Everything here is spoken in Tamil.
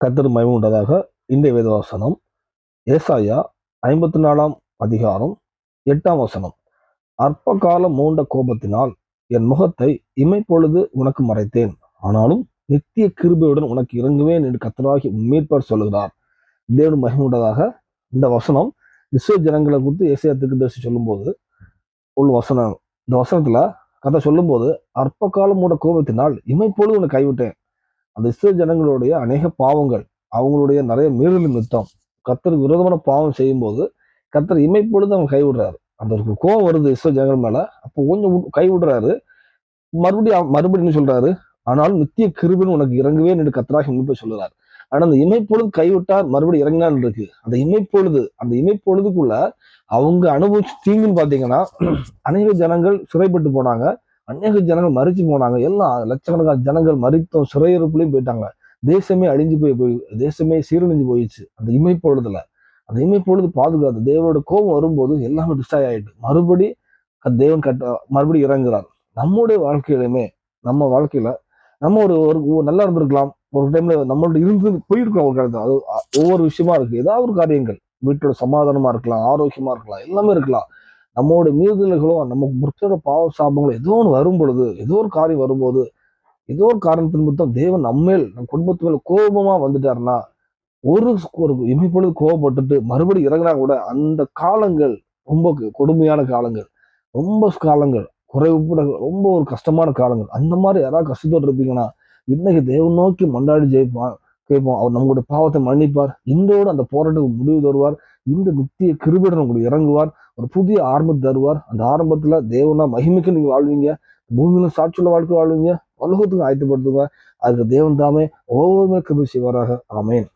கத்தர் மயம் உண்டதாக வேத வசனம். ஏசாயா ஐம்பத்தி நாலாம் அதிகாரம் எட்டாம் வசனம். அற்ப காலம் மூண்ட கோபத்தினால் என் முகத்தை இமைப்பொழுது உனக்கு மறைத்தேன். ஆனாலும் நித்திய கிருபையுடன் உனக்கு இறங்குவேன் என்று கத்தராகி மீட்பர் சொல்லுகிறார். தேவன் மகிமுண்டதாக இந்த வசனம். இஸ்ரேல் ஜனங்களை குறித்து ஏசியாத்துக்கு தரிசி சொல்லும்போது உள்ள வசனம் இந்த வசனத்துல கதை சொல்லும்போது அற்ப மூட கோபத்தினால் இமைப்பொழுது உன்னை கைவிட்டேன். அந்த இஸ்ரேல் ஜனங்களுடைய அநேக பாவங்கள் அவங்களுடைய நிறைய மீறல் நிமித்தம் கத்தருக்கு விரோதமான பாவம் செய்யும்போது கத்தர் இமைப்பொழுது அவங்க கைவிடுறாரு. அந்த ஒரு கோவம் வருது இஸ்ரேல் ஜனங்கள் மேல. அப்போ கொஞ்சம் கைவிடுறாரு. மறுபடியும் மறுபடியும் சொல்றாரு? ஆனாலும் நித்திய கிருபின் உனக்கு இறங்குவே என்று கத்தராக மீட்பை சொல்லுறாரு. ஆனா அந்த இமைப்பொழுது கைவிட்டார் மறுபடியும் இறங்கினான் இருக்கு. அந்த இமைப்பொழுது அந்த இமைப்பொழுதுக்குள்ள அவங்க அனுபவிச்சு தீங்குன்னு பாத்தீங்கன்னா அநேக ஜனங்கள் சிறைப்பட்டு போனாங்க. அநேக ஜனங்கள் மறிச்சு போனாங்க. எல்லாம் லட்சக்கணக்கான ஜனங்கள் மறித்தும் சிறையிருப்புலையும் போயிட்டாங்க. தேசமே அழிஞ்சு போய் போய் தேசமே சீரழிஞ்சு போயிடுச்சு. அந்த இமைப்பொழுதுல அந்த இமைப்பொழுது பாதுகாத்து தேவனோட கோபம் வரும்போது எல்லாமே டிஸ்டாய் ஆயிட்டு. மறுபடி தேவன் கட்ட மறுபடி இறங்குறார். நம்முடைய வாழ்க்கையிலுமே நம்ம வாழ்க்கையில நம்ம ஒரு ஒரு நல்லா இருந்திருக்கலாம். ஒரு டைம்ல நம்மளோட இருந்து போயிருக்கோம் ஒரு காலத்தில். அது ஒவ்வொரு விஷயமா இருக்கு. ஏதாவது ஒரு காரியங்கள். வீட்டோட சமாதானமா இருக்கலாம். ஆரோக்கியமா இருக்கலாம். எல்லாமே இருக்கலாம். நம்மளோட மீறுதல்களோ நம்ம முற்றோட பாவ சாபங்களோ ஏதோ ஒன்று வரும் பொழுது ஏதோ ஒரு காரியம் வரும்போது ஏதோ ஒரு காரணத்தின் மொத்தம் தேவன் நம்மேல் நம் குடும்பத்து மேல கோபமா வந்துட்டாருன்னா ஒரு ஒரு இமைப்பொழுது கோவப்பட்டுட்டு மறுபடியும் இறங்கினா கூட அந்த காலங்கள் ரொம்ப கொடுமையான காலங்கள். ரொம்ப காலங்கள் குறைவுப்பட ரொம்ப ஒரு கஷ்டமான காலங்கள். அந்த மாதிரி யாராவது கஷ்டத்தோடு இருப்பீங்கன்னா இன்னைக்கு தேவன் நோக்கி மண்டாடி ஜெயிப்பான். கேட்போம். அவர் நம்மளுடைய பாவத்தை மன்னிப்பார். இன்றோடு அந்த போராட்டத்துக்கு முடிவு தருவார். இந்த நித்திய கிருபிடன் உங்களுக்கு இறங்குவார். ஒரு புதிய ஆரம்பத்தை தருவார். அந்த ஆரம்பத்துல தேவனா மகிமைக்கு நீங்க வாழ்வீங்க. பூமியில சாட்சியுள்ள வாழ்க்கை வாழ்வீங்க. உலகத்துக்கு ஆயத்தப்படுத்துங்க. அதுக்கு தேவன் தாமே ஒவ்வொரு கிருபி செய்வாராக. ஆமேன்.